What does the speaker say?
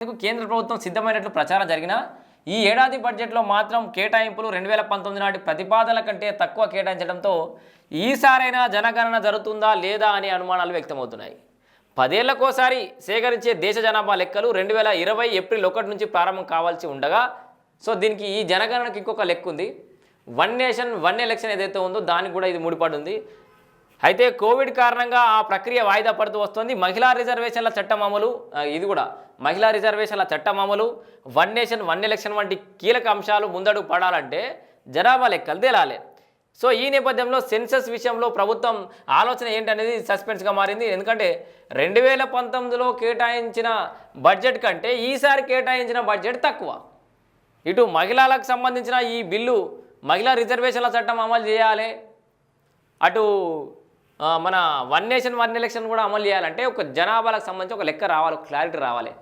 కేంద్ర ప్రభుత్వం సిద్ధమైనట్లు ప్రచారం జరిగిన ఈ ఏడాది బడ్జెట్లో మాత్రం కేటాయింపులు రెండు వేల పంతొమ్మిది నాటి ప్రతిపాదనల కంటే తక్కువ కేటాయించడంతో ఈసారైనా జనగణన జరుగుతుందా లేదా అనే అనుమానాలు వ్యక్తమవుతున్నాయి. పదేళ్ళకోసారి సేకరించే దేశ జనాభా లెక్కలు రెండు వేల ఇరవై ఏప్రిల్ ఒకటి నుంచి ప్రారంభం కావాల్సి ఉండగా సో దీనికి ఈ జనగణనకి ఇంకొక లెక్క ఉంది వన్ నేషన్ వన్ ఎలక్షన్ ఏదైతే ఉందో దానికి కూడా ఇది ముడిపడి ఉంది. అయితే కోవిడ్ కారణంగా ఆ ప్రక్రియ వాయిదా పడుతూ వస్తుంది. మహిళా రిజర్వేషన్ల చట్టం అమలు ఇది కూడా మహిళా రిజర్వేషన్ల చట్టం అమలు వన్ నేషన్ వన్ ఎలక్షన్ వంటి కీలక అంశాలు ముందడుగు పడాలంటే జనాభా లెక్కలు తేలాలి. సో ఈ నేపథ్యంలో సెన్సస్ విషయంలో ప్రభుత్వం ఆలోచన ఏంటనేది సస్పెన్స్గా మారింది. ఎందుకంటే రెండు వేల పంతొమ్మిదిలో కేటాయించిన బడ్జెట్ కంటే ఈసారి కేటాయించిన బడ్జెట్ తక్కువ. ఇటు మహిళలకు సంబంధించిన ఈ బిల్లు మహిళా రిజర్వేషన్ల చట్టం అమలు చేయాలి. అటు మన వన్ నేషన్ వన్ ఎలక్షన్ కూడా అమలు చేయాలంటే ఒక జనాభాలకు సంబంధించి ఒక లెక్క రావాలి ఒక క్లారిటీ రావాలి.